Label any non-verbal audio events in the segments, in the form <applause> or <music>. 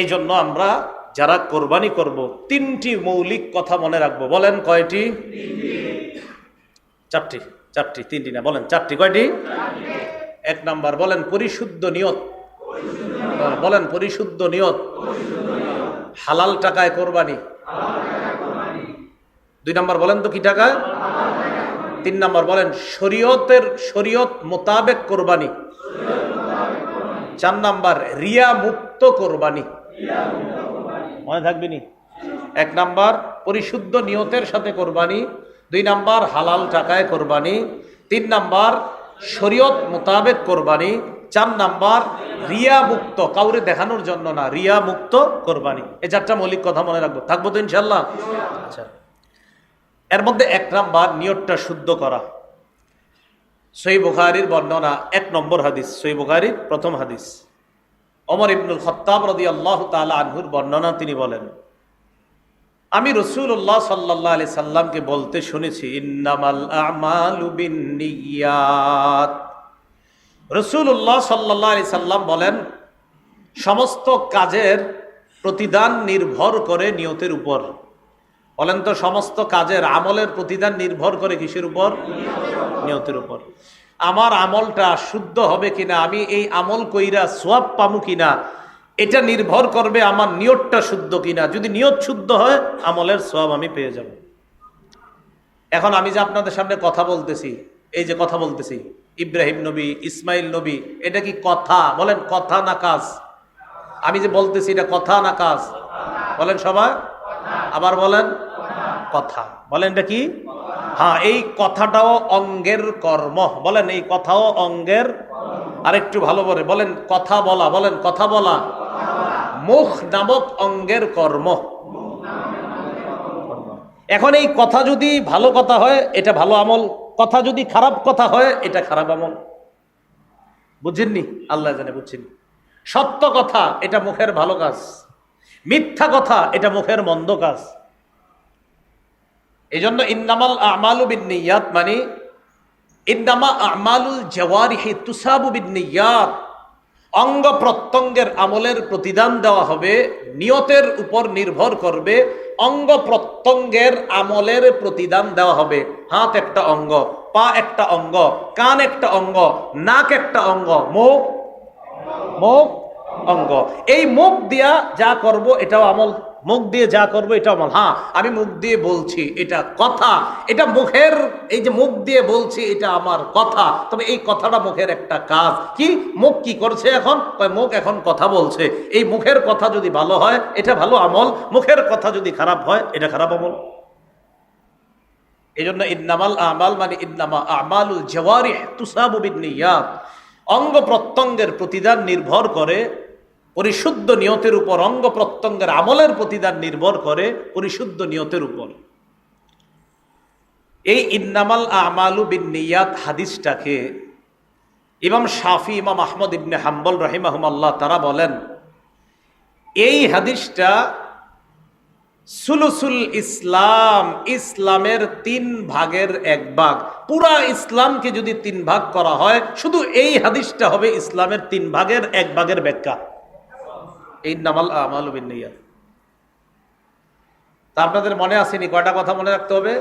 এই জন্য আমরা যারা কোরবানি করব, তিনটি মৌলিক কথা মনে রাখব। বলেন কয়টি? চারটি চারটি, তিনটি না, বলেন চারটি, কয়টি? এক নাম্বার, বলেন পরিশুদ্ধ নিয়ত। বলেন পরিশুদ্ধ নিয়ত। হালাল টাকায় কোরবানি। দুই নাম্বার, বলেন তো কি টাকা তিন নাম্বার, বলেন শরীয়তের, শরীয়ত মোতাবেক কোরবানি। চার নাম্বার রিয়া মুক্ত কোরবানি। মনে থাকবে নি? এক নাম্বার পরিশুদ্ধ নিয়তের সাথে কোরবানি। দুই নাম্বার হালাল টাকায় কোরবানি। তিন নাম্বার শরীয়ত মোতাবেক কোরবানি। চার নাম্বার রিয়া মুক্ত কাউরে দেখানোর জন্য না রিয়া মুক্ত কোরবানি। এই চারটা মৌলিক কথা মনে রাখব। থাকব তো ইনশাল্লাহ আচ্ছা। এর মধ্যে এক নাম্বার নিয়তটা শুদ্ধ করা। সই বুখারির বর্ণনা এক নম্বর হাদিস সই বুখারির প্রথম হাদিস। অমর ইবনুল খত্তাব রদি আল্লাহ তালা আনহুর বর্ণনা তিনি বলেন, আমি রসুল্লাহ সাল্লাহ আলি সাল্লামকে বলতে শুনেছি, ইন্নামাল আমালু বিন্নিয়াত। রসুল্লাহ সাল্লাহ আলি সাল্লাম বলেন, সমস্ত কাজের প্রতিদান নির্ভর করে নিয়তের উপর। বলেন তো, সমস্ত কাজের আমলের প্রতিদান নির্ভর করে কিসের উপর? নিয়তের উপর। আমার আমলটা শুদ্ধ হবে কিনা, আমি এই আমল কইরা সোয়াব পামু কিনা, এটা নির্ভর করবে আমার নিয়তটা শুদ্ধ কিনা। যদি নিয়ত শুদ্ধ হয়, আমলের সোয়াব আমি পেয়ে যাব। এখন আমি যে আপনাদের সামনে কথা বলতেছি, এই যে কথা বলতেছি, ইব্রাহিম নবী, ইসমাইল নবী, এটা কি কথা? বলেন, কথা না কাজ। আমি যে বলতেছি, এটা কথা না কাজ। বলেন সবাই, আবার বলেন, কথা। বলেন এটা কি? হ্যাঁ এই কথাটাও অঙ্গের কর্ম। বলেন, এই কথাও অঙ্গের আরেকটু ভালো করে বলেন, কথা বলা, বলেন, কথা বলা। মুখ নামক অঙ্গের কর্ম। এখন এই কথা যদি ভালো কথা হয়, এটা ভালো আমল। কথা যদি খারাপ কথা হয়, এটা খারাপ আমল। বুঝেননি? আল্লাহ জানে বুঝছেন সত্য কথা, এটা মুখের ভালো কাজ। মিথ্যা কথা, এটা মুখের মন্দ কাজ। এই জন্য ইন্নামাল আমালু বিনিয়াত মানে ইন্নামা আমালুল জওয়ারি জওয়ারিহি তুসাবু বিনিয়াত অঙ্গ প্রত্যঙ্গের আমলের প্রতিদান দেওয়া হবে, নিয়তের উপর নির্ভর করবে, অঙ্গ প্রত্যঙ্গের আমলের প্রতিদান দেওয়া হবে। হাত একটা অঙ্গ, পা একটা অঙ্গ, কান একটা অঙ্গ, নাক একটা অঙ্গ, মুখ মুখ অঙ্গ। এই মুখ দিয়া যা করব এটাও আমল মুখ দিয়ে যা করব এটা আমল হ্যাঁ আমি মুখ দিয়ে বলছি, এটা কথা। এটা মুখের, এই যে মুখ দিয়ে বলছি, এটা আমার কথা। তবে এই কথাটা মুখের একটা কাজ। কি? মুখ কি করছে এখন? মুখ এখন কথা বলছে। এই মুখের কথা যদি ভালো হয়, এটা ভালো আমল। মুখের কথা যদি খারাপ হয়, এটা খারাপ আমল। এই জন্য ইন্নামাল আমাল মানে ইন্নামা আমালুল জওয়ারি তুসাবুবিনিয়াত অঙ্গ প্রত্যঙ্গের প্রতিদান নির্ভর করে পরিশুদ্ধ নিয়তের উপর, অঙ্গ প্রত্যঙ্গের আমলের প্রতিদান নির্ভর করে পরিশুদ্ধ নিয়তের উপর। এই ইন্নামাল আমালু বিন নিয়াত হাদিসটাকে ইমাম শাফি, ইমাম আহমদ ইবনে হাম্বল রহিমাহমাল্লাহ তারা বলেন, এই হাদিসটা সুলুসুল ইসলাম, ইসলামের তিন ভাগের এক ভাগ। পুরা ইসলামকে যদি তিন ভাগ করা হয়, শুধু এই হাদিসটা হবে ইসলামের তিন ভাগের এক ভাগের ব্যাখ্যা। এই নামাল আমালুবিন নিয়া তা আপনাদের মনে আসেনি, কয়টা কথা মনে রাখতে হবে?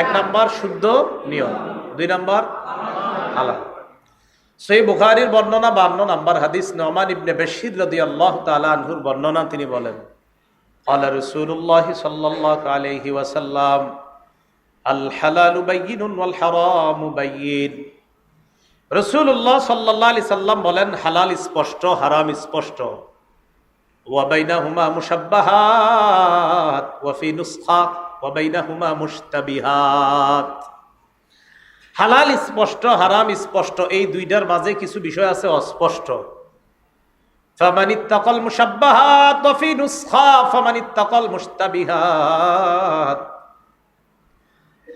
এক নাম্বার শুদ্ধ নিয়ম, দুই নাম্বার আলা সেই বুখারির বর্ণনা বান্ন নাম্বার হাদিস নমান ইবনে বেশির রদি আল্লাহ তালুর বর্ণনা তিনি বলেন রসুল্লাহ সাল্লাহ আল রসুল্লাহ সাল্লাম বলেন, হালাল স্পষ্ট, হারাম স্পষ্ট। ওয়াবাইনাহুমা মুশাব্বাহাত ওয়াফি নুসখা ওয়াবাইনাহুমা মুশতাবিহাত। হালাল, স্পষ্ট, হারাম, স্পষ্ট, এই দুইটার মাঝে কিছু বিষয় আছে অস্পষ্ট। ফামানিত্তাকাল মুশাব্বাহাত ওয়াফি নুসখা, ফামানিত্তাকাল মুশতাবিহাত।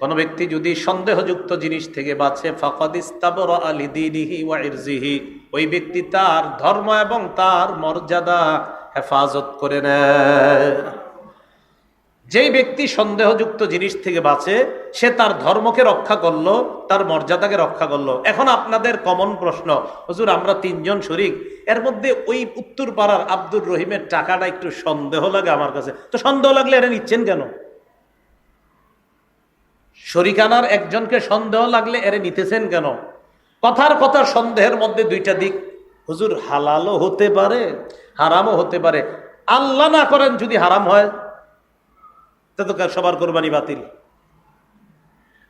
কোন ব্যক্তি যদি সন্দেহযুক্ত জিনিস থেকে বাঁচে, ফাকাদ ইস্তাবরা আলি দীনিহি ওয়া ওই ব্যক্তি তার ধর্ম এবং তার মর্যাদা হেফাজত করে নেয়। যেই ব্যক্তি সন্দেহযুক্ত জিনিস থেকে বাঁচে, সে তার ধর্মকে রক্ষা করল, তার মর্যাদাকে রক্ষা করল। এখন আপনাদের কমন প্রশ্ন, হুজুর, আমরা তিনজন শরিক, এর মধ্যে ওই উত্তর পাড়ার আব্দুর রহিমের টাকাটা একটু সন্দেহ লাগে আমার কাছে। তো সন্দেহ লাগলে এটা নিচ্ছেন কেন? শরিকানার একজনকে সন্দেহ লাগলে এরে নিতেছেন কেন? কথার কথার সন্দেহের মধ্যে দুইটা দিক। হুজুর, হালালও হতে পারে, হারামও হতে পারে। আল্লাহ না করেন যদি হারাম হয়, তা সবার কোরবানি বাতিল।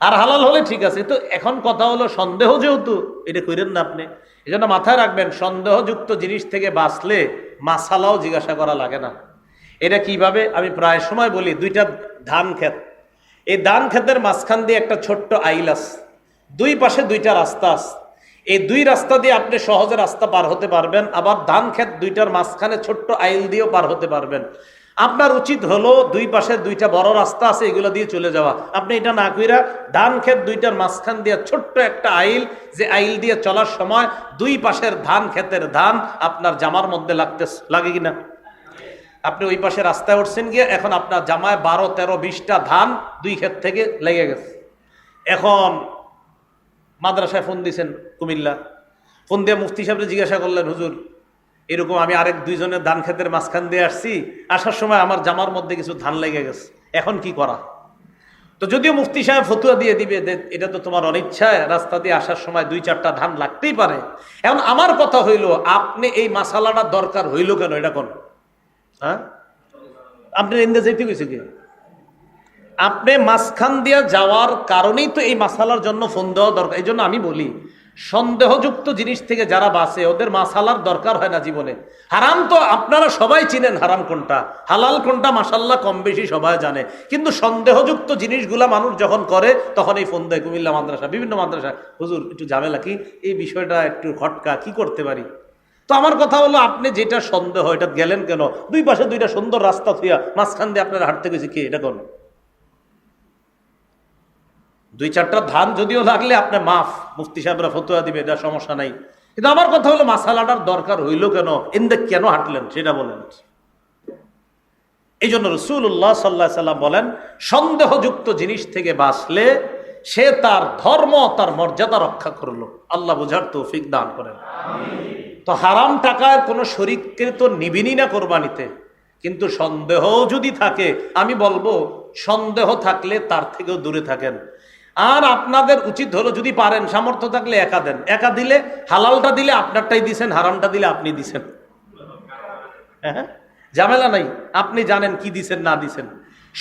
আর হালাল হলে ঠিক আছে, তো এখন কথা হলো সন্দেহ যেহেতু, এটা করেন না আপনি। এই জন্য মাথায় রাখবেন, সন্দেহযুক্ত জিনিস থেকে বাঁচলে মাসালাও জিজ্ঞাসা করা লাগে না। এটা কীভাবে? আমি প্রায় সময় বলি, দুইটা ধান ক্ষেত। এই ধান ক্ষেতের মাঝখান দিয়ে একটা ছোট্ট আইল আছে। দুই পাশে দুইটা রাস্তা আছে। এই দুই রাস্তা দিয়ে আপনি সহজে রাস্তা পার হতে পারবেন, আবার ধান ক্ষেত দুইটার মাঝখানে ছোট্ট আইল দিয়েও পার হতে পারবেন। আপনার উচিত হলো দুই পাশে দুইটা বড় রাস্তা আছে, এগুলো দিয়ে চলে যাওয়া। আপনি এটা না কইরা ধান ক্ষেত দুইটার মাঝখান দিয়ে ছোট্ট একটা আইল, যে আইল দিয়ে চলার সময় দুই পাশের ধান ক্ষেতের ধান আপনার জামার মধ্যে লাগতে লাগে কিনা? আপনি ওই পাশে রাস্তায় উঠছেন গিয়ে এখন আপনার জামায় বারো, তেরো, বিশটা ধান দুই ক্ষেত থেকে লেগে গেছে। এখন মাদ্রাসায় ফোন দিয়েছেন কুমিল্লা। ফোন দিয়ে মুফতি সাহেবরে জিজ্ঞাসা করলেন, হুজুর, এরকম আমি আরেক দুইজনের ধান ক্ষেতের মাঝখান দিয়ে আসছি, আসার সময় আমার জামার মধ্যে কিছু ধান লেগে গেছে, এখন কি করা? তো যদিও মুফতি সাহেব ফতুয়া দিয়ে দিবে এটা তো তোমার অনিচ্ছায়, রাস্তা দিয়ে আসার সময় দুই, চারটা ধান লাগতেই পারে। এখন আমার কথা হইল, আপনি এই মাসালাটা দরকার হইল কেন? এটা কোন? হ্যাঁ? আপনার ইন্দে যেতে গেছে কি? আপনি মাঝখান দিয়ে যাওয়ার কারণেই তো এই মাসালার জন্য ফোন দেওয়া দরকার, এই জন্য আমি বলি, সন্দেহযুক্ত জিনিস থেকে যারা বাঁচে, ওদের মাসালার দরকার হয় না জীবনে। হারাম তো আপনারা সবাই চিনেন হারাম কোনটা। হালাল কোনটা মাসাল্লাহ কম বেশি সবাই জানে। কিন্তু সন্দেহযুক্ত জিনিসগুলা মানুষ যখন করে, তখন এই ফোন দেয় কুমিল্লা মাদ্রাসা, বিভিন্ন মাদ্রাসা। হুজুর, একটু ঝামেলা কি? এই বিষয়টা একটু খটকা, কি করতে পারি? তো আমার কথা হলো, আপনি যেটা সন্দেহ, এটা গেলেন কেন? দুই পাশে দুইটা সুন্দর রাস্তা থুয়া, মাঝখান দিয়ে আপনার হাঁটতে গেছি কি? এটা কোন? দুই চারটা ধান যদিও লাগলে আপনি মাফ, মুফতি সাহেবরা ফতুয়া দিবে, এটা সমস্যা নাই। কিন্তু আমার কথা হলো, মাসালাটার দরকার হইল কেন? এন্দে কেন হাঁটলেন? সেটা বলেন। এই জন্য রসুল্লাহ সাল্লাহ সাল্লাম বলেন, সন্দেহযুক্ত জিনিস থেকে বাঁচলে সে তার ধর্ম, তার মর্যাদা রক্ষা করল। আল্লাহ বোঝার তৌফিক দান করেন। তো হারাম টাকার কোনো শরিককে তো নিবিনি না কোরবানিতে। কিন্তু সন্দেহ যদি থাকে, আমি বলব, সন্দেহ থাকলে তার থেকেও দূরে থাকেন। আর আপনাদের উচিত হলো যদি পারেন, সামর্থ্য থাকলে একা দেন। একা দিলে, হালালটা দিলে আপনারটাই দিছেন, হারামটা দিলে আপনি দিছেন। হ্যাঁ? ঝামেলা নাই। আপনি জানেন কি দিছেন, না দিছেন।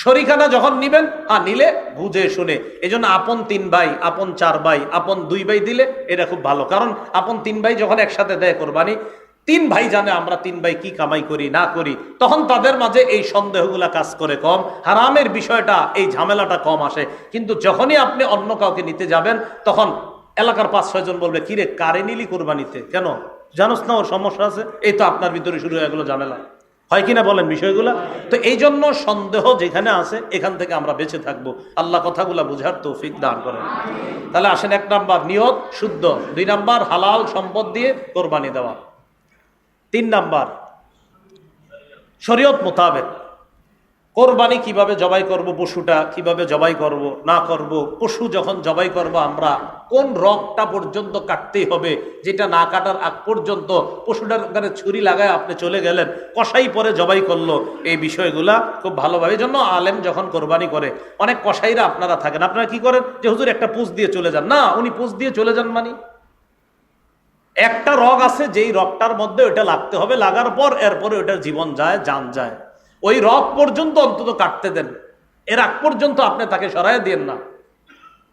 শরিখানা যখন নিবেন আর নিলে বুঝে শুনে। এই আপন তিন ভাই, আপন চার ভাই, আপন দুই ভাই দিলে এটা খুব ভালো। কারণ আপন তিন ভাই যখন একসাথে দেয় কোরবানি, তিন ভাই জানে আমরা তিন ভাই কি কামাই করি, না করি। তখন তাদের মাঝে এই সন্দেহগুলা কাজ করে কম। হারামের বিষয়টা, এই ঝামেলাটা কম আসে। কিন্তু যখনই আপনি অন্য কাউকে নিতে যাবেন, তখন এলাকার পাঁচ ছয়জন বলবে, কিরে, কারে নিলি কোরবানিতে? কেন? জানোস না ওর সমস্যা আছে? এই তো আপনার ভিতরে শুরু হয়ে গেলো ঝামেলা। হয় কিনা বলেন বিষয়গুলো? তো এই জন্য সন্দেহ যেখানে আছে, এখান থেকে আমরা বেঁচে থাকব। আল্লাহ কথাগুলো বোঝার তৌফিক দান করেন। তাহলে আসেন এক নাম্বার, নিয়ত শুদ্ধ। দুই নাম্বার, হালাল সম্পদ দিয়ে কোরবানি দেওয়া। তিন নাম্বার, শরীয়ত মোতাবেক। কোরবানি কীভাবে জবাই করব, পশুটা কীভাবে জবাই করব, না করব, পশু যখন জবাই করব আমরা, কোন রগটা পর্যন্ত কাটতেই হবে, যেটা না কাটার আগ পর্যন্ত পশুটার ওখানে ছুরি লাগায় আপনি চলে গেলেন কষাই পরে জবাই করল, এই বিষয়গুলা খুব ভালোভাবে। এই জন্য আলেম যখন কোরবানি করে, অনেক কষাইরা আপনারা থাকেন, আপনারা কি করেন যে, হুজুর, একটা পুষ দিয়ে চলে যান। না, উনি পুষ দিয়ে চলে যান মানে? একটা রগ আছে, যেই রগটার মধ্যে ওইটা লাগতে হবে, লাগার পর এরপরে ওইটার জীবন যায়, যান যায়। ওই রগ পর্যন্ত অন্তত কাটতে দেন। এর আগ পর্যন্ত আপনি তাকে সরাই দেন না।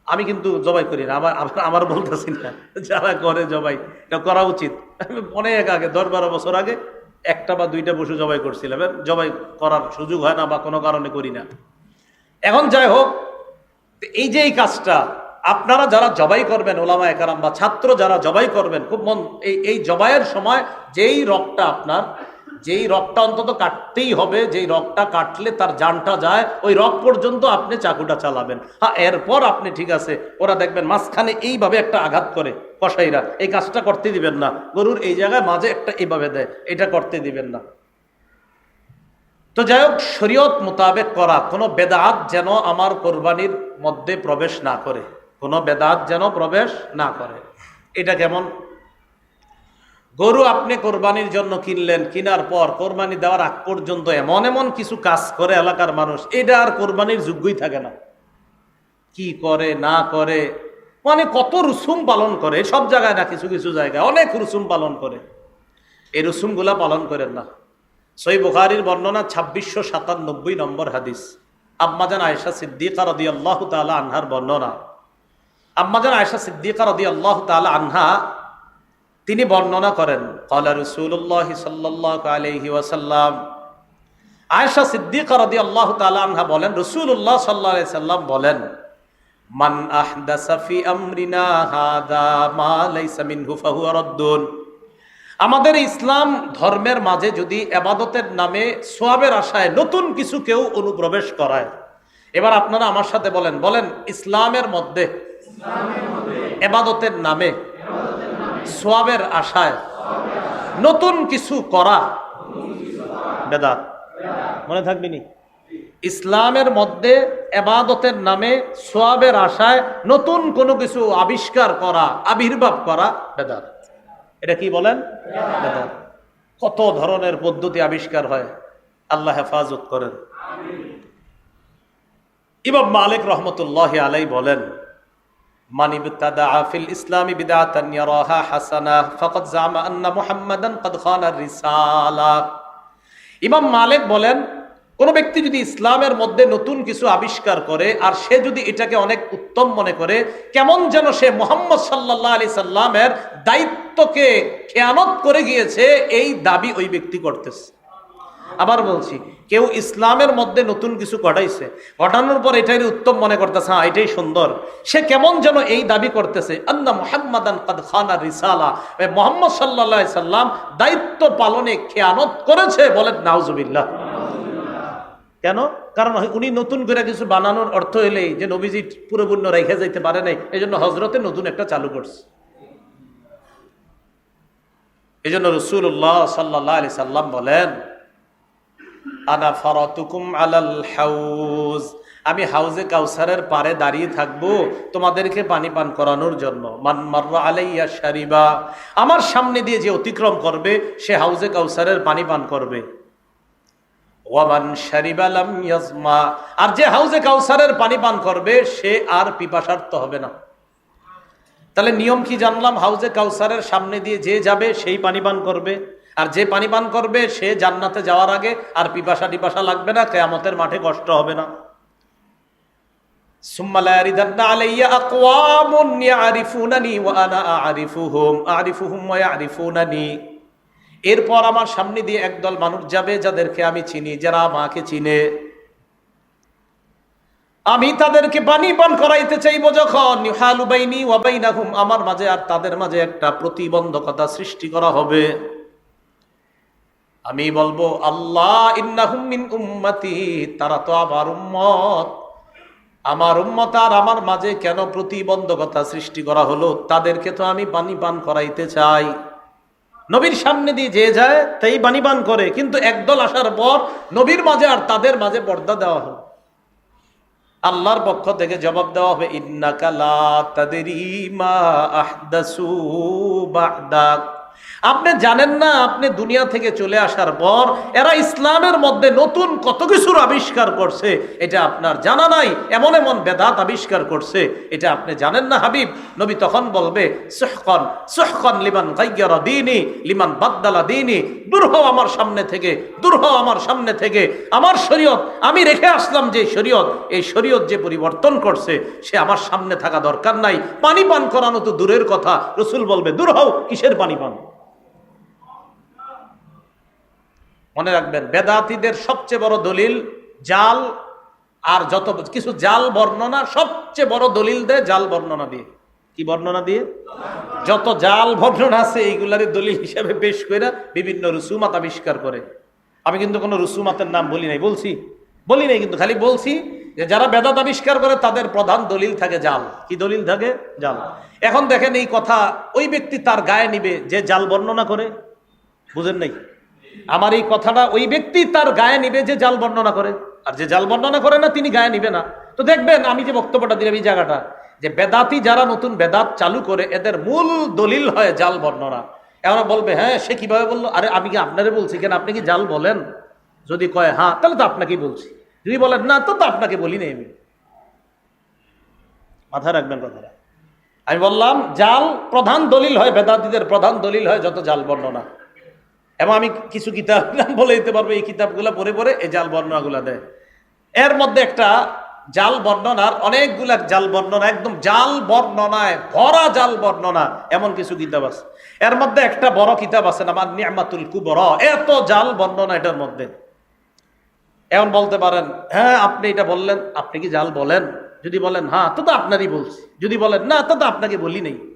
আমি কিন্তু জবাই করি না। আমার আমার আমার বলতেছি না যারা করে জবাই। এটা করা উচিত। আমি অনেক আগে, দশ বারো বছর আগে একটা বা দুইটা পশু জবাই করছিলাম। জবাই করার সুযোগ হয় না বা কোনো কারণে করি না। এখন যাই হোক, এই যে এই কাজটা, আপনারা যারা জবাই করবেন, ওলামা একারাম বা ছাত্র যারা জবাই করবেন, খুব মন, এই এই জবাইয়ের সময় যেই রকটা আপনার যেই রকটা অন্তত কাটতেই হবে, যেই রকটা কাটলে তার জানটা যায়, ওই রক পর্যন্ত আপনি চাকুটা চালাবেন। হ্যাঁ এরপর আপনি ঠিক আছে, ওরা দেখবেন মাঝখানে এইভাবে একটা আঘাত করে কসাইরা। এই কাজটা করতে দিবেন না। গরুর এই জায়গায় মাঝে একটা এইভাবে দেয়, এটা করতে দিবেন না। তো যাই হোক, শরীয়ত মোতাবেক করা, কোনো বেদাত যেন আমার কোরবানির মধ্যে প্রবেশ না করে। কোনো বেদাত যেন প্রবেশ না করে। এটা কেমন? গরু আপনি কোরবানির জন্য কিনলেন, কিনার পর কোরবানি দেওয়ার আগ পর্যন্ত এমন এমন কিছু কাজ করে এলাকার মানুষ, এটা আর কোরবানির যোগ্যই থাকে না। কি করে, না করে মানে কত রুসুম পালন করে, সব জায়গায় না কিছু কিছু জায়গায় অনেক রুসুম পালন করে। এই রুসুমগুলা পালন করেন না। সই বুখারির বর্ণনা ছাব্বিশশো সাতানব্বই নম্বর হাদিস। আম্মাজান আয়েশা সিদ্দিকা রদি আল্লাহ তালা আনহার বর্ণনা। আম্মাজান আয়েশা সিদ্দিকা রদি আল্লাহ তালা আনহা তিনি বর্ণনা করেন কলা রসুল্লাহ সাল্লাহ আলহি ওয়াসাল্লাম। আয়েশা সিদ্দিকা রদি আল্লাহ তালা আনহা বলেন রসুল্লাহ সাল্লাহ সাল্লাম বলেন মান আহদাসা ফি আমরিনা হাদা মা লাইসা মিনহু ফাহুয়া রাদ্দুন। আমাদের ইসলাম ধর্মের মাঝে যদি এবাদতের নামে সোয়াবের আশায় নতুন কিছু কেউ অনুপ্রবেশ করায় এবার আপনারা আমার সাথে বলেন বলেন ইসলামের মধ্যে এবাদতের নামে সোয়াবের আশায় নতুন কিছু করা। বেদাত। মনে থাকবি নি? ইসলামের মধ্যে এবাদতের নামে সোয়াবের আশায় নতুন কোনো কিছু আবিষ্কার করা, আবির্ভাব করা বেদাত। এটা কি বলেন? বেদাত। কত ধরনের পদ্ধতি আবিষ্কার হয়? আল্লাহ হেফাজত করেন। ইমাম মালিক রহমতুল্লাহ আলাই বলেন من ابتدع في الإسلام بدعة يراها حسنة فقد زعم أن محمدا قد خان الرسالة ইমাম মালিক বলেন কোন ব্যক্তি যদি ইসলামের মধ্যে নতুন কিছু আবিষ্কার করে আর সে যদি এটাকে অনেক উত্তম মনে করে কেমন যেন সে মোহাম্মদ সাল্লাহ আলি সাল্লামের দায়িত্বকে খেয়ানত করে গিয়েছে এই দাবি ওই ব্যক্তি করতেছে আবার বলছি, কেউ ইসলামের মধ্যে নতুন কিছু ঘটাইছে, ঘটানোর পর এটাই উত্তম মনে করতেছে হ্যাঁ এটাই সুন্দর। সে কেমন যেন এই দাবি করতেছে, আন্না মোহাম্মদান কাদ খানা রিসালা। মোহাম্মদ সাল্লাহ সাল্লাম দায়িত্ব পালনে খেয়ানত করেছে বলেন, নাউজুবিল্লাহ। কেন? কারণ উনি নতুন করে কিছু বানানোর অর্থ হলেই যে নবীজি পুরোপূর্ণ রেখে যাইতে পারে নাই এই জন্য হজরতে নতুন একটা চালু করছে। এই জন্য রসুল্লাহ সাল্লাহ আলি সাল্লাম বলেন আনা ফরতুকুম আলাল হাউজ। আমি হাউজে কাউসারের পারে দাঁড়িয়ে থাকব তোমাদেরকে পানি পান করানোর জন্য। মান মাররা আলাইয়া শারিবা। আমার সামনে দিয়ে যে অতিক্রম করবে, সে হাউজে কাউসারের পানি পান করবে। ওয়ামান শারিবালাম ইয়াজমা। আর যে হাউজে কাউসারের পানি পান করবে, সে আর পিপাসার্থ হবে না। তাহলে নিয়ম কি জানলাম? হাউজে কাউসারের সামনে দিয়ে যে যাবে, সেই পানি পান করবে। আর যে পানি পান করবে, সে জান্নাতে যাওয়ার আগে আর পিপাসা টিপাসা লাগবে না, কেয়ামতের মাঠে কষ্ট হবে না। এরপর আমার সামনে দিয়ে একদল মানুষ যাবে, যাদেরকে আমি চিনি, যারা মাকে চিনে। আমি তাদেরকে পানি পান করাইতে চাইব যখন হালুবাইনি আমার মাঝে আর তাদের মাঝে একটা প্রতিবন্ধকতা সৃষ্টি করা হবে। আমি বলব, আল্লাহ, ইন্নাহুম উম্মতি, তারা তো আমার উম্মত। আমার উম্মত আর আমার মাঝে কেন প্রতিবন্ধকতা সৃষ্টি করা হলো, তাদেরকে তো আমি পানি পান করাইতে চাই। নবীর সামনে দিয়ে যে যায়, তাই পানি পান করে, কিন্তু একদল আসার পর নবীর মাঝে আর তাদের মাঝে পর্দা দেওয়া হলো। আল্লাহর পক্ষ থেকে জবাব দেওয়া হবে, ইন্নাকা লা তাদরি মা আহদাসু বা'দাক। আপনি জানেন না, আপনি দুনিয়া থেকে চলে আসার পর এরা ইসলামের মধ্যে নতুন কত কিছুর আবিষ্কার করছে, এটা আপনার জানা নাই, এমন এমন বেদাত আবিষ্কার করছে, এটা আপনি জানেন না হাবিব? নবী তখন বলবে, সুহকন সুহকন লিমান গাইয়ারা দিনি, লিমান বাদ্দালা দিনি, দূর হও আমার সামনে থেকে, দূর হও আমার সামনে থেকে, আমার শরীয়ত, আমি রেখে আসলাম যে শরীয়ত, এই শরীয়ত যে পরিবর্তন করছে, সে আমার সামনে থাকা দরকার নাই। পানি পান করানো তো দূরের কথা, রসুল বলবে, দূর হও, কিসের পানি পান? মনে রাখবেন, বেদাতিদের সবচেয়ে বড় দলিল জাল আর যত কিছু জাল বর্ণনা, সবচেয়ে বড় দলিল দেয় জাল বর্ণনা দিয়ে। কি বর্ণনা দিয়ে? যত জাল বর্ণনা আছে, এইগুলারই দলিল হিসাবে পেশ করে বিভিন্ন রুসুমাত আবিষ্কার করে। আমি কিন্তু কোনো রুসুমাতের নাম বলি নাই, বলছি? বলি নাই, কিন্তু খালি বলছি যে যারা বেদাত আবিষ্কার করে, তাদের প্রধান দলিল থাকে জাল। কি দলিল থাকে? জাল। এখন দেখেন এই কথা, ওই ব্যক্তি তার গায়ে নিবে যে জাল বর্ণনা করে। বুঝেন নাই? আমার এই কথাটা ওই ব্যক্তি তার গায়ে নিবে যে জাল বর্ণনা করে। আর যে জাল বর্ণনা করে না, তিনি গায়ে নিবে না। তো দেখবেন, আমি যে বক্তব্যটা দিলাম এই জায়গাটা, যে বেদাতি যারা নতুন বেদাত চালু করে, এদের মূল দলিল হয় জাল বর্ণনা। এমন বলবে হ্যাঁ সে কীভাবে বলল? আরে, আমি কি আপনারে বলছি? কেন আপনি কি জাল বলেন? যদি কয় হ্যাঁ তাহলে তো আপনাকেই বলছি। যদি বলেন, না, তো তো আপনাকে বলি নাই আমি। মাথায় রাখবেন কথাটা। আমি বললাম, জাল প্রধান দলিল হয়, বেদাতিদের প্রধান দলিল হয়, যত জাল বর্ণনা। এবং আমি কিছু কিতাব <laughs> নাম বলে দিতে পারব, এই কিতাবগুলো পড়ে পড়ে এই জাল বর্ণনাগুলো দেয়। এর মধ্যে একটা জাল বর্ণনার, অনেকগুলা জাল বর্ণনা, একদম জাল বর্ণনায় ভরা জাল বর্ণনা, এমন কিছু কিতাব আছে। এর মধ্যে একটা বড় কিতাব আছে আমার নিয়ামাতুল কুবর, এত জাল বর্ণনা এটার মধ্যে। এমন বলতে পারেন হ্যাঁ আপনি এটা বললেন, আপনি কি জাল বলেন? যদি বলেন হ্যাঁ তো তো আপনারই বলছি। যদি বলেন, না, তো তো আপনাকে বলি নেই।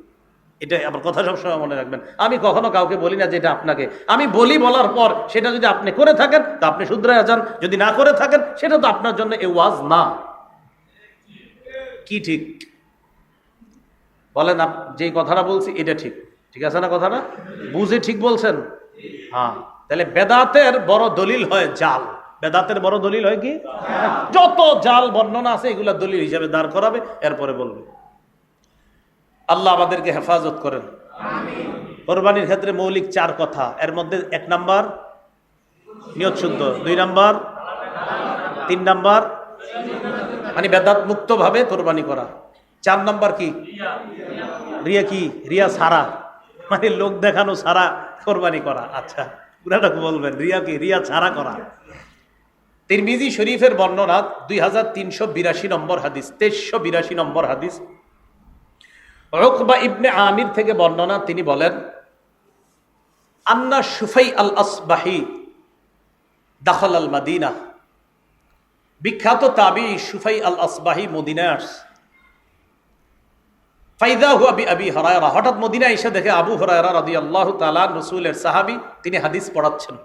এটা আমার কথা সবসময় মনে রাখবেন। আমি কখনো কাউকে বলি না যে এটা আপনাকে। আমি বলি বলার পর সেটা যদি আপনি করে থাকেন, তো আপনি শুধরায় যান। যদি না করে থাকেন, সেটা তো আপনার জন্য এ ওয়াজ না। কি ঠিক? বলেন যেই কথাটা বলছি, এটা ঠিক। ঠিক আছে না কথাটা? বুঝে ঠিক বলছেন? হ্যাঁ। তাহলে বেদাতের বড় দলিল হয় জাল। বেদাতের বড় দলিল হয় কি? যত জাল বর্ণনা আছে, এগুলা দলিল হিসাবে দাঁড় করাবে, এরপরে বলবে। আল্লাহ আমাদেরকে হেফাজত করেন। কোরবানির ক্ষেত্রে মৌলিক চার কথা। এর মধ্যে এক নাম্বার, নিয়ত শুদ্ধ। দুই নাম্বার, তিন নাম্বার মানে বেদাত মুক্ত ভাবে কোরবানি করা। চার নাম্বার কি? রিয়া কি? রিয়া সারা। মানে লোক দেখানো সারা কোরবানি করা। আচ্ছা পুরাটা বলবেন। রিয়া কি? রিয়া ছাড়া করা। তিরমিজি শরীফের বর্ণনা দুই হাজার তিনশো বিরাশি নম্বর হাদিস, তেইশশো বিরাশি নম্বর হাদিস। রকবা ইবনে আমির থেকে বর্ণনা, তিনি বলেন, আন্না সুফাই আল আসবাহি দাখল আল মাদিনা বিখ্যাত তাবি সুফাই আল আসবাহি ফাইদা হু আবি আবি হরায়রা। হঠাৎ মদিনা এসে দেখে আবু হরায়রা রাদি আল্লাহ তালা রসুলের সাহাবি, তিনি হাদিস পড়াচ্ছেন।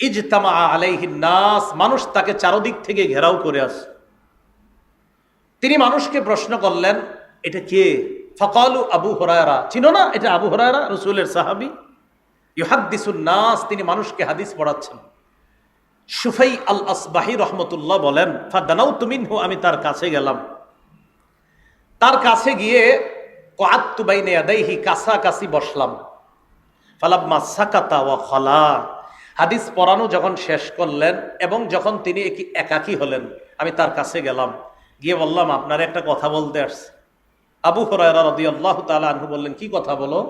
ইজতামা আলাইহিন নাস, মানুষ তাকে চারদিক থেকে ঘেরাও করে আস। তিনি মানুষকে প্রশ্ন করলেন এটা কে? ফকালু আবু হরায়রা। চিনো না? এটা আবু হরায়রা, রসুলের সাহাবি। ইহাদ্দিসুন নাস, তিনি মানুষকে হাদিস পড়াচ্ছেন। সুফাই আল আসবাহি রহমতুল্লাহ বলেন ফাদানাউ তুমিন হো আমি তার কাছে গেলাম। তার কাছে গিয়ে কাতুবাইনে আদাইহি কাছাকাছি বসলাম। ফালাম্মা সাকাতা ওয়া খলা। হাদিস পড়ানো যখন শেষ করলেন এবং যখন তিনি একি- একাকী হলেন, আমি তার কাছে গেলাম। গিয়ে বললাম, আপনার একটা কথা বলতে আসছে। আবু হরায়রা রাদিয়াল্লাহু তাআলা আনহু বললেন, কি কথা বলো?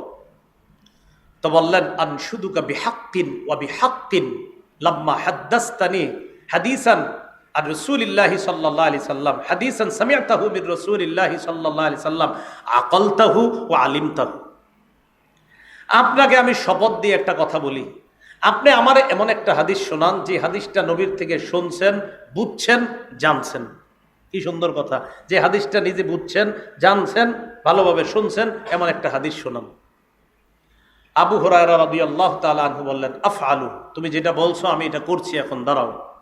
তো বললেন, আনশুদুকা বিহাক্কিন ওয়া বিহাক্কিন লাম্মা হাদ্দাস্তানি হাদিসান আর রসুলিল্লাহি সাল্লাল্লাহু আলাইহি সাল্লাম, হাদিসান সামিআতাহু মির রসুলিল্লাহি সাল্লাল্লাহু আলাইহি সাল্লাম, আকালতাহু ওয়া আলিমতাহু। আপনাকে আমি শপথ দিয়ে একটা কথা বলি। আপনি আমার এমন একটা হাদিস শোনান, যে হাদিসটা নবীর থেকে শুনছেন, বুঝছেন, জানছেন। কি সুন্দর কথা। যে হাদিসটা নিজে বুঝছেন, জানছেন, ভালোভাবে শুনছেন, এমন একটা হাদিস শোনান আবু রাদিয়াল্লাহু তাআলা আনহু বললেন, আফআলু, তুমি যেটা বলছো আমি এটা করছি এখন, দাঁড়াও।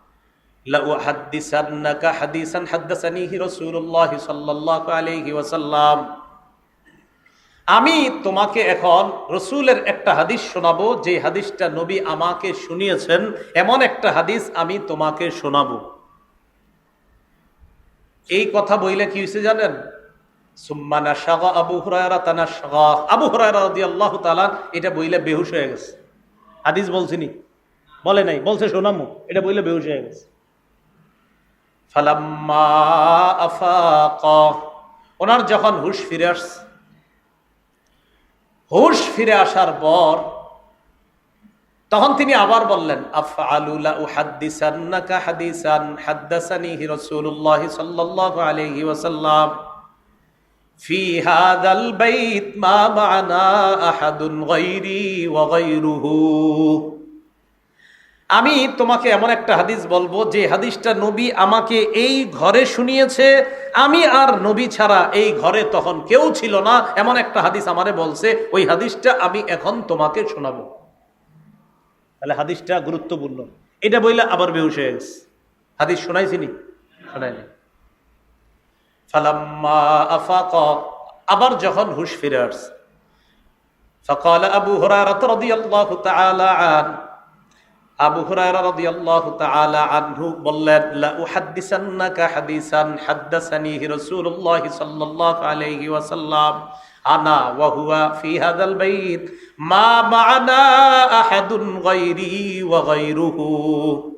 আমি তোমাকে এখন রসুলের একটা হাদিস শোনাবো, যে হাদিসটা নবী আমাকে শুনিয়েছেন, এমন একটা হাদিস আমি তোমাকে শোনাবো। এই কথা বইলে কি হয়েছে জানেন? আবু আবু এটা বইলে বেহুশ হয়ে গেছে। হাদিস বলছিনি বলে নাই, বলছে শোনামু এটা বইলে বেহুশ হয়ে গেছে। ওনার যখন হুশ ফিরে আসছে, হুশ ফিরে আসার পর তখন তিনি আবার বললেন আমি তোমাকে এমন একটা হাদিস বলব, যে হাদিসটা নবী আমাকে এই ঘরে শুনিয়েছে, আমি আর নবী ছাড়া এই ঘরে তখন কেউ ছিল না, এমন একটা হাদিস আমারে বলছে, ওই হাদিসটা আমি এখন তোমাকে শোনাবো। তাহলে হাদিসটা গুরুত্বপূর্ণ এটা বইলে আবার বেহুশ হয়ে গেছে হাদিস শোনাইছিনি শোনাইনি ফালাম্মা আফাক আবার যখন হুশ ফিরে আসছে فقال أبو هريرة رضي الله تعالى عنه আবু হুরায়রা রাদিয়াল্লাহু তাআলা আনহু বললেন লা উহাদ্দিসান্নাকা হাদিসান হাদ্দাসানিহি রাসূলুল্লাহ সাল্লাল্লাহু আলাইহি ওয়াসাল্লাম আনা ওয়া হুয়া ফি হাদাল বাইত। মা মা'না আহাদুন গায়রি ওয়া গায়রুহু।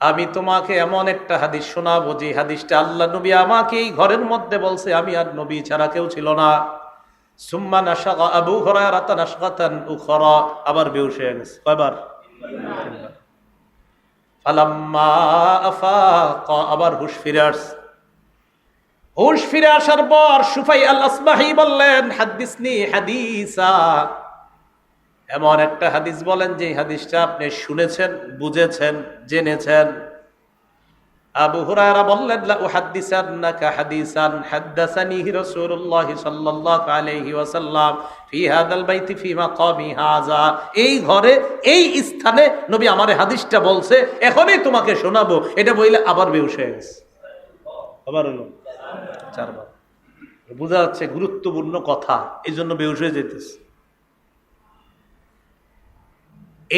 আমি তোমাকে এমন একটা হাদিস শোনাবো, যে হাদিসটা আল্লাহ নবী আমাকে এই ঘরের মধ্যে বলছে, আমি আর নবী ছাড়া কেউ ছিল না। সুম্মা নাশাগা আবু হুরায়রা নাশগাতান উখরা। আবার বেহুশ হয়ে গেছে। কয়বার? ফালাম্মা আফাকা। আবার হুশ ফিরে আসছে। হুশ ফিরে আসার পর সুফাই আল আসবাহি বললেন, হাদিসনি হাদিসা। এমন একটা হাদিস বলেন যে হাদিসটা আপনি শুনেছেন, বুঝেছেন, জেনেছেন। আবু হুরায়রা বললেন, লা উহাদ্দিসান্নাকা হাদিসান হাদ্দাসানিহি রাসূলুল্লাহ সাল্লাল্লাহু আলাইহি ওয়াসাল্লাম ফি হাদাল বাইতি ফি মাকামি হাযা। এই ঘরে, এই স্থানে নবী আমারে হাদিসটা বলছে, এখনই তোমাকে শোনাবো। এটা বইলে আবার বেহুশ হয়ে গেছে। আবার হলো। চারবার। বোঝা যাচ্ছে গুরুত্বপূর্ণ কথা এই জন্য বেহুশ হয়ে যেতেছে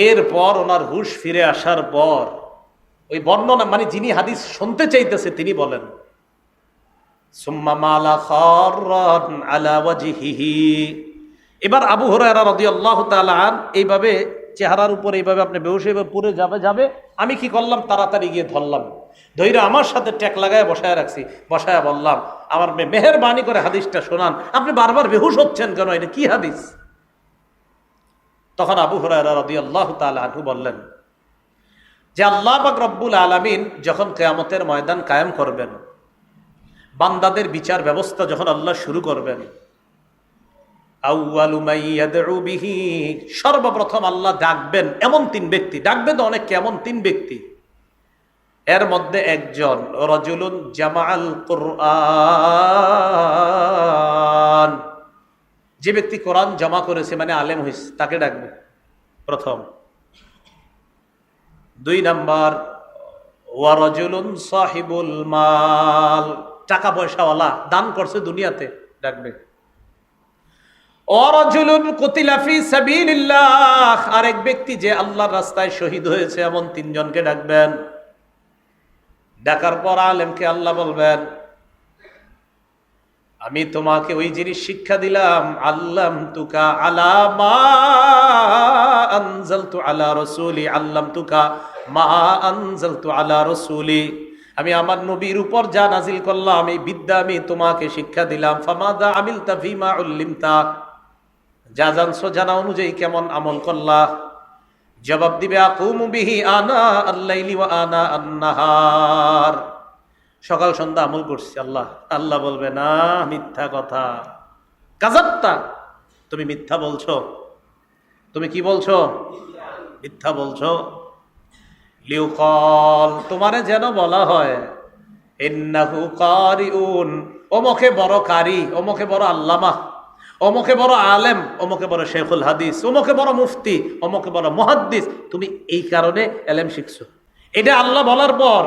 এরপর ওনার হুশ ফিরে আসার পর, ওই বর্ণনা মানে যিনি হাদিস শুনতে চাইতেছে, তিনি বলেন এবার আবু তাআলা আন, এইভাবে চেহারার উপর এইভাবে আপনি এবার পুরে যাবে যাবে, আমি কি করলাম? তাড়াতাড়ি গিয়ে ধরলাম। ধৈর্য আমার সাথে ট্যাক লাগায় বসায় রাখছি, বসায় বললাম আমার মেহেরবানি করে হাদিসটা শোনান। আপনি বারবার বেহুশ হচ্ছেন কেন? এটা কি হাদিস? তখন আবু তাআলা আনহু বললেন, যে আল্লাহ পাক রব্বুল আলামিন যখন কেয়ামতের ময়দান কায়েম করবেন, বান্দাদের বিচার ব্যবস্থা যখন আল্লাহ শুরু করবেন সর্বপ্রথম আল্লাহ ডাকবেন এমন তিন ব্যক্তি। ডাকবে তো অনেক, এমন তিন ব্যক্তি। এর মধ্যে একজন, রজুলুন জামাআল কুরআন। যে ব্যক্তি কোরআন জমা করেছে মানে আলেম হইস তাকে ডাকবে। প্রথম। দুই নাম্বার ওয়ারজুলুন সাহিবুল মাল। টাকা পয়সাওয়ালা, দান করছে দুনিয়াতে, ডাকবে। অরজুলুন কুতিলাফি সাবিলিল্লাহ। আরেক ব্যক্তি যে আল্লাহর রাস্তায় শহীদ হয়েছে, এমন তিনজনকে ডাকবেন। ডাকার পর আলেমকে আল্লাহ বলবেন, আমি তোমাকে ওই জিনিস শিক্ষা দিলাম, আল্লাম তুকা আলামা আনজালতু আলা রসুলি, আল্লাম তুকা মা আনজালতু আলা রসুলি। আমি আমার নবীর উপর যা নাজিল করলাম, এই বিদ্যা আমি তোমাকে শিক্ষা দিলাম। ফামাদা আমিলতা ফিমা উল্লিমতা। যা জানছো জানা অনুযায়ী কেমন আমল করলা। জবাব দিবে আনা আল্লাইলি সকাল সন্ধ্যা আমল করছি, আল্লাহ আল্লাহ বলবে, না, মিথ্যা কথা। কাজাত্তা তুমি মিথ্যা বলছো। তুমি কি বলছো? মিথ্যা বলছো। লিউকল, তোমারে যেন বলা হয়, ইন্নাহু কারিউন বড় কারি ওমকে বড় আল্লামা। অমুকে বড় আলেম, অমুকে বড় শেখুল হাদিস, অমুকে বড় মুফতি, অমুকে বড় মহাদ্দিস, তুমি এই কারণে এলেম শিখছো। এটা আল্লাহ বলার পর।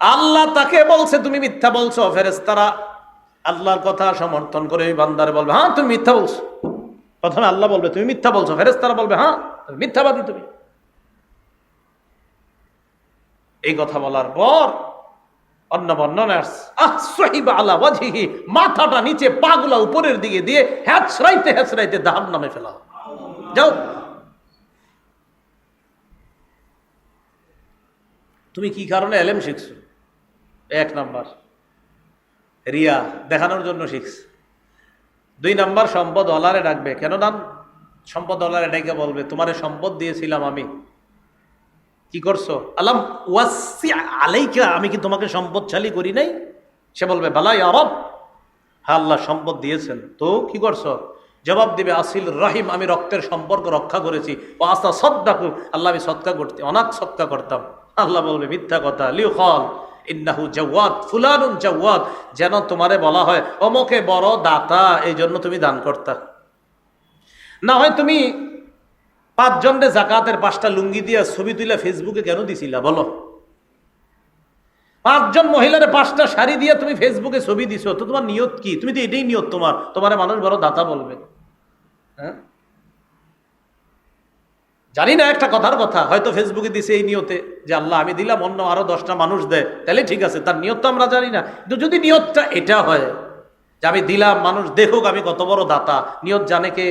আল্লাহ তাকে বলছে, তুমি মিথ্যা বলছো ফেরেস্তারা আল্লাহর কথা সমর্থন করে বান্দারে বলবে হ্যাঁ তুমি মিথ্যা বলছো। প্রথমে আল্লাহ বলবে, তুমি মিথ্যা বলছো। ফেরেস্তারা বলবে হ্যাঁ মিথ্যাবাদী তুমি। এই কথা বলার পর অন্য বর্ণনা আলা ওয়াজহিহি, মাথাটা নিচে পাগুলা উপরের দিকে দিয়ে হ্যাচড়াইতে হ্যাচড়াইতে দাহান নামে ফেলা যাও। তুমি কি কারণে এলেম শিখছো? এক নাম্বার। রিয়া, দেখানোর জন্য শিখছ। দুই নাম্বার, সম্পদ অলারে ডাকবে। কেন নাম সম্পদ অলারে ডাকে বলবে, তোমারে সম্পদ দিয়েছিলাম আমি। কি করছ? আলাম ওয়াসি আলাইকা, আমি কি তোমাকে সম্পদশালী করি নাই? সে বলবে বালাই আরব হ্যাঁ আল্লাহ সম্পদ দিয়েছেন। তো কি করছ? জবাব দিবে, আসিল রাহিম, আমি রক্তের সম্পর্ক রক্ষা করেছি। ও আস্তা সদ্দাকু, আল্লাহ আমি সৎকা করতে, অনাথ সৎকা করতাম। আল্লাহ বলবে, মিথ্যা কথা লিউ খল ইন্নাহু জাওয়াদ, ফুলানুন জাওয়াদ, যেন তোমারে বলা হয়, অমকে বড় দাতা এই জন্য তুমি দান করতা। না হয় তুমি পাঁচজনরে জাকাতের পাঁচটা লুঙ্গি দিয়া ছবি তুলে ফেসবুকে কেন দিছিলা, বলো? পাঁচজন মহিলারে পাঁচটা শাড়ি দিয়ে তুমি ফেসবুকে ছবি দিছো, তো তোমার নিয়ত কি? তুমি তো এটাই নিয়ত তোমার তোমার মানুষ বড় দাতা বলবে। হ্যাঁ? জানি না একটা কথার কথা, হয়তো ফেসবুকে দিছে এই নিয়তে যে আল্লাহ, আমি দিলাম, অন্য আরও দশটা মানুষ দেয় তাহলে ঠিক আছে, তার নিয়ত তো আমরা জানি না। কিন্তু যদি নিয়তটা এটা হয়, যে আমি দিলাম, মানুষ দেখুক আমি কত বড় দাতা, নিয়ত জানে কে?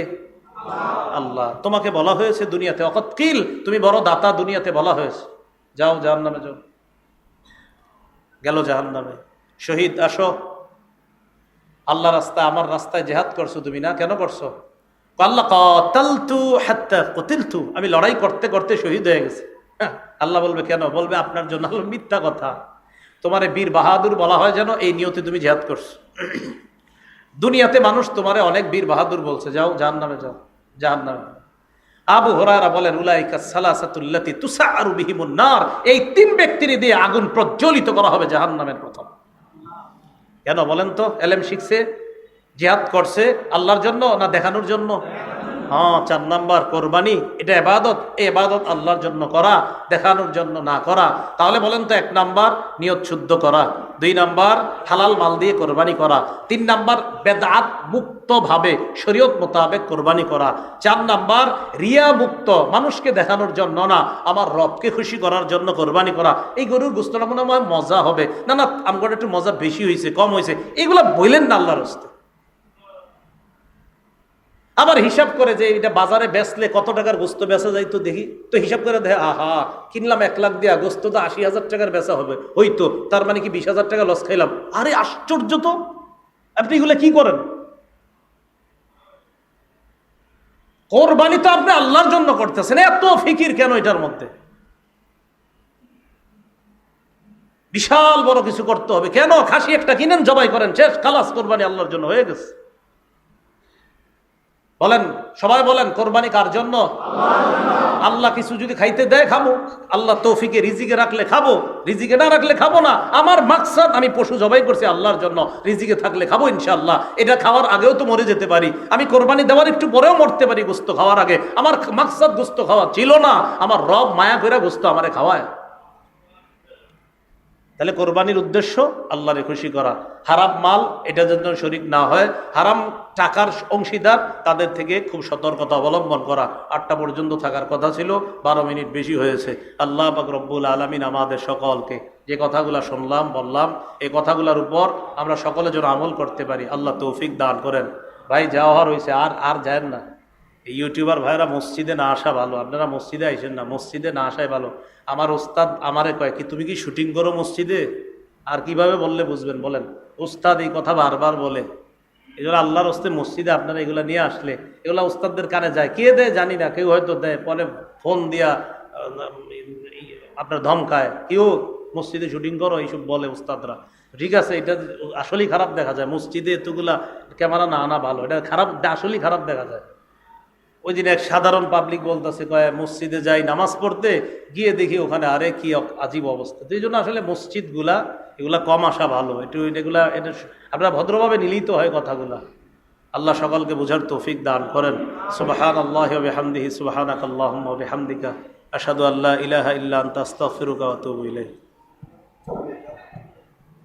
আল্লাহ। তোমাকে বলা হয়েছে দুনিয়াতে। অকৎকিল তুমি বড় দাতা দুনিয়াতে বলা হয়েছে। যাও জাহান নামে যাও। গেল জাহান নামে শহীদ আসো। আল্লাহ রাস্তায় আমার রাস্তায় জেহাদ করছ তুমি না? কেন করছ? আল্লাহ কতালতু হাত্তা কতিলতু। আমি লড়াই করতে করতে শহীদ হয়ে গেছি। হ্যাঁ, আল্লাহ বলবে কেন? বলবে আপনার জন্য হলো মিথ্যা কথা। তোমারে বীর বাহাদুর বলা হয় যেন এই নিয়তে তুমি জেহাদ করছ। দুনিয়াতে মানুষ তোমারে অনেক বীর বাহাদুর বলছে। যাও জাহান নামে যাও। জাহান নামে আবু হরারা বলেন, উলাইকা সালাসাতুল্লাতি তুসাআরু বিহিমুন নার। এই তিন ব্যক্তির দিয়ে আগুন প্রজ্বলিত করা হবে জাহান্নামের প্রথম। কেন বলেন তো? এলেম শিখছে, জিহাদ করছে, আল্লাহর জন্য না দেখানোর জন্য? হ্যাঁ চার নাম্বার কোরবানি, এটা এবাদত। এই এবাদত আল্লাহর জন্য করা, দেখানোর জন্য না করা। তাহলে বলেন তো এক নাম্বার, নিয়ত শুদ্ধ করা। দুই নাম্বার, হালাল মাল দিয়ে কোরবানি করা। তিন নাম্বার, বেদাত মুক্ত ভাবে শরীয়ত মোতাবেক কোরবানি করা। চার নাম্বার, রিয়া মুক্ত, মানুষকে দেখানোর জন্য না, আমার রবকে খুশি করার জন্য কোরবানি করা। এই গরুর গুস্তটা মনে হয় মজা হবে। না না আমার একটু মজা বেশি হয়েছে, কম হয়েছে। এগুলো বললেন না আল্লাহর হস্তে। আবার হিসাব করে যে এটা বাজারে বেচলে কত টাকার গোস্ত বেচা যায় তো দেখি, তো হিসাব করে দেখে, আহা, কিনলাম এক লাখ দিয়া, গোস্ত তো আশি হাজার টাকার বেচা হবে। ওই তো, তার মানে কি বিশ হাজার টাকা লস খাইলাম? আরে আশ্চর্য তো! আপনি এগুলো কি করেন? কোরবানি তো আপনি আল্লাহর জন্য করতেছেন, এত ফিকির কেন এটার মধ্যে? বিশাল বড় কিছু করতে হবে। কেন? খাসি একটা কিনেন, জবাই করেন, শেষ, খালাস কোরবানি আল্লাহর জন্য হয়ে গেছে। বলেন, সবাই বলেন, কোরবানি কার জন্য? আল্লাহ কিছু যদি খাইতে দেয় খাব আল্লাহ তৌফিকে রিজিকে রাখলে খাব। রিজিকে না রাখলে খাব না। আমার মাকসাদ আমি পশু জবাই করছি আল্লাহর জন্য। রিজিকে থাকলে খাব ইনশাল্লাহ এটা খাওয়ার আগেও তো মরে যেতে পারি। আমি কোরবানি দেওয়ার একটু পরেও মরতে পারি গোস্ত খাওয়ার আগে। আমার মাকসাদ গোস্ত খাওয়া ছিল না। আমার রব মায়া করে গোস্ত আমারে খাওয়ায়। তাহলে কোরবানির উদ্দেশ্য আল্লাহরে খুশি করা। হারাম মাল, এটা যেন শরিক না হয়, হারাম টাকার অংশীদার তাদের থেকে খুব সতর্কতা অবলম্বন করা। আটটা পর্যন্ত থাকার কথা ছিল, বারো মিনিট বেশি হয়েছে। আল্লাহ পাক রব্বুল আলমিন আমাদের সকলকে যে কথাগুলো শুনলাম, বললাম এই কথাগুলোর উপর আমরা সকলে যেন আমল করতে পারি, আল্লাহ তৌফিক দান করেন। ভাই, যাওয়া হয়েছে আর আর যায় না। এই ইউটিউবার ভাইরা মসজিদে না আসা ভালো। আপনারা মসজিদে আইসেন না, মসজিদে না আসাই ভালো। আমার ওস্তাদ আমারে কয়, কি তুমি কি শুটিং করো মসজিদে? আর কীভাবে বললে বুঝবেন, বলেন। ওস্তাদ এই কথা বারবার বলে। এগুলো আল্লাহর হস্তে মসজিদে আপনারা এগুলো নিয়ে আসলে, এগুলো ওস্তাদদের কানে যায়। কে দেয় জানি না, কেউ হয়তো দেয়, পরে ফোন দিয়া আপনার ধমকায় কেউ মসজিদে শুটিং করো? এইসব বলে ওস্তাদরা। ঠিক আছে, এটা আসলেই খারাপ দেখা যায়। মসজিদে এতগুলা ক্যামেরা না আনা ভালো, এটা খারাপ আসলেই খারাপ দেখা যায়। ওই দিন এক সাধারণ পাবলিক বলতেছে, কয়, মসজিদে যাই নামাজ পড়তে, গিয়ে দেখি ওখানে আরে কি আজীব অবস্থা। তো এই জন্য আসলে মসজিদগুলা, এগুলা কম আসা ভালো। একটু এগুলা, এটা আপনারা ভদ্রভাবে নিলিত হয় কথাগুলা। আল্লাহ সকলকে বোঝার তৌফিক দান করেন। সুবাহান আল্লাহ হামদিহি সুবাহানাক আল্লাহুম্মা ওয়া বিহামদিকা। আশহাদু আল্লা ইলাহা ইল্লা আনতা, আস্তাগফিরুকা ওয়া আতুবু ইলাইক।